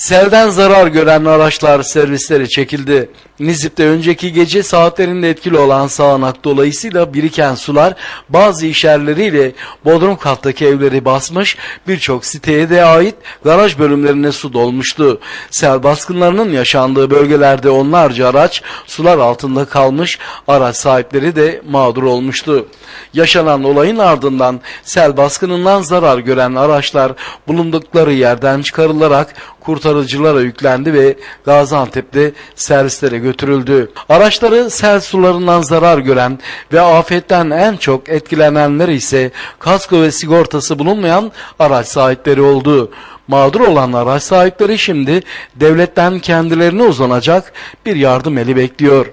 Selden zarar gören araçlar servisleri çekildi. Nizip'te önceki gece saatlerinde etkili olan sağanak dolayısıyla biriken sular bazı işyerleriyle Bodrum kattaki evleri basmış, birçok siteye de ait garaj bölümlerine su dolmuştu. Sel baskınlarının yaşandığı bölgelerde onlarca araç sular altında kalmış, araç sahipleri de mağdur olmuştu. Yaşanan olayın ardından sel baskınından zarar gören araçlar bulundukları yerden çıkarılarak kurtarıcılara yüklendi ve Gaziantep'te servislere götürüldü. Araçları sel sularından zarar gören ve afetten en çok etkilenenler ise kasko ve sigortası bulunmayan araç sahipleri oldu. Mağdur olan araç sahipleri şimdi devletten kendilerine uzanacak bir yardım eli bekliyor.